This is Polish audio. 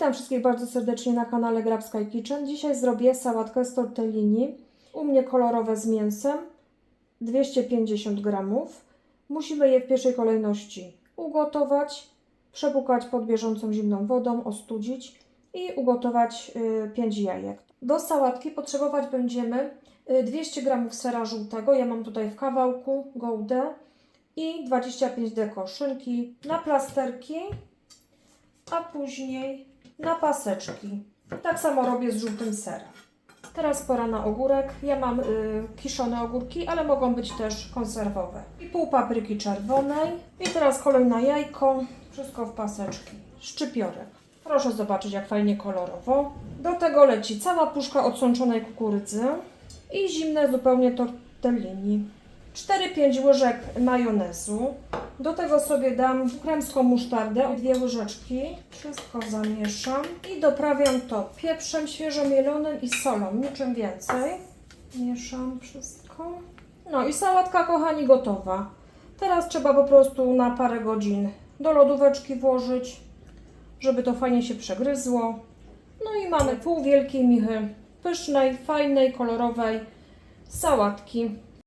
Witam wszystkich bardzo serdecznie na kanale Grab Sky Kitchen. Dzisiaj zrobię sałatkę z tortellini. U mnie kolorowe z mięsem, 250 gramów. Musimy je w pierwszej kolejności ugotować, przepukać pod bieżącą zimną wodą, ostudzić i ugotować 5 jajek. Do sałatki potrzebować będziemy y, 200 gramów sera żółtego. Ja mam tutaj w kawałku goudę i 25 deko szynki na plasterki a później na paseczki. Tak samo robię z żółtym serem. Teraz pora na ogórek. Ja mam y, kiszone ogórki, ale mogą być też konserwowe. I pół papryki czerwonej. I teraz kolejne jajko. Wszystko w paseczki. Szczypiorek. Proszę zobaczyć, jak fajnie kolorowo. Do tego leci cała puszka odsączonej kukurydzy i zimne zupełnie tortellini. 4-5 łyżek majonezu. Do tego sobie dam kremską musztardę dwie łyżeczki. Wszystko zamieszam i doprawiam to pieprzem świeżo mielonym i solą, niczym więcej. Mieszam wszystko. No i sałatka, kochani, gotowa. Teraz trzeba po prostu na parę godzin do lodóweczki włożyć, żeby to fajnie się przegryzło. No i mamy pół wielkiej michy pysznej, fajnej, kolorowej sałatki